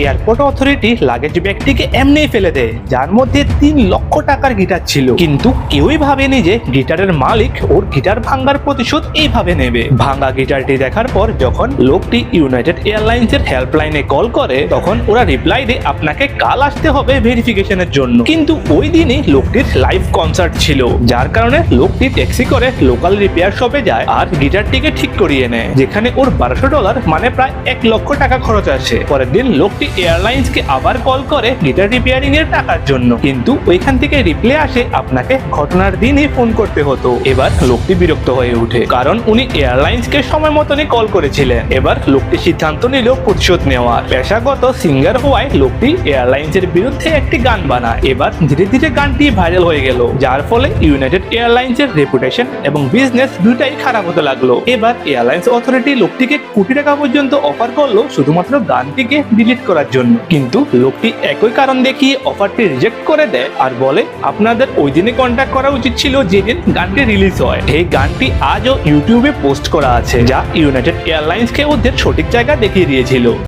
Airport authority luggage ব্যাগটিকে এমনি ফেলে দেয়, যার মধ্যে তিন লক্ষ টাকার গিটার ছিল। কিন্তু কেউই ভাবেনি যে গিটারের মালিক ওর গিটার ভাঙ্গার প্রতিশোধ এইভাবে নেবে। ভাঙ্গা গিটারটি দেখার পর যখন লোকটি ইউনাইটেড এয়ারলাইন্সের হেল্পলাইনে কল করে, তখন ওরা রিপ্লাই দেয়, আপনাকে কাল আসতে হবে ভেরিফিকেশনের জন্য। কিন্তু ওই দিনই লোকটির লাইভ কনসার্ট ছিল, যার কারণে লোকটি ট্যাক্সি করে লোকাল রিপেয়ার শপে যায় আর গিটারটিকে ঠিক করিয়ে নেয়, যেখানে ওর বারোশো ডলার মানে প্রায় এক লক্ষ টাকা খরচ আছে পরের দিন লোকটি এয়ারলাইন্সকে আবার কল করে গিটার রিপেয়ারিং এর টাকার জন্য। কিন্তু ওইখান থেকে রিপ্লে আসে, আপনাকে ঘটনার দিনই ফোন করতে হতো। এবার লোকটি বিরক্ত হয়ে ওঠে, কারণ উনি এয়ারলাইন্সকে সময় মতনই কল করেছিলেন। এবার লোকটি সিদ্ধান্ত নিল প্রতিশোধ নেওয়ার পেশাগত সিঙ্গার হওয়ায় লোকটি এয়ারলাইন্সের বিরুদ্ধে একটি গান বানায়। এবার ধীরে ধীরে গানটি ভাইরাল হয়ে গেল, যার ফলে ইউনাইটেড এয়ারলাইন্সের রেপুটেশন এবং বিজনেস দুটাই খারাপ হতে লাগল। এবার এয়ারলাইন্স অথরিটি লোকটিকে কোটি টাকা পর্যন্ত অফার করল, শুধুমাত্র গানটিকে ডিলিট করার জন্য। কিন্তু লোকটি একই কারণ দেখিয়ে অফারটি রিজেক্ট করে দেয় আর বলে, আপনাদের ওই দিনে কন্ট্যাক্ট করা উচিত ছিল যেদিন গানটি রিলিজ হয়। এই গানটি আজও ইউটিউবে পোস্ট করা আছে, যা ইউনাইটেড এয়ারলাইন্সকে ওদের সঠিক জায়গা দেখিয়ে দিয়েছিল।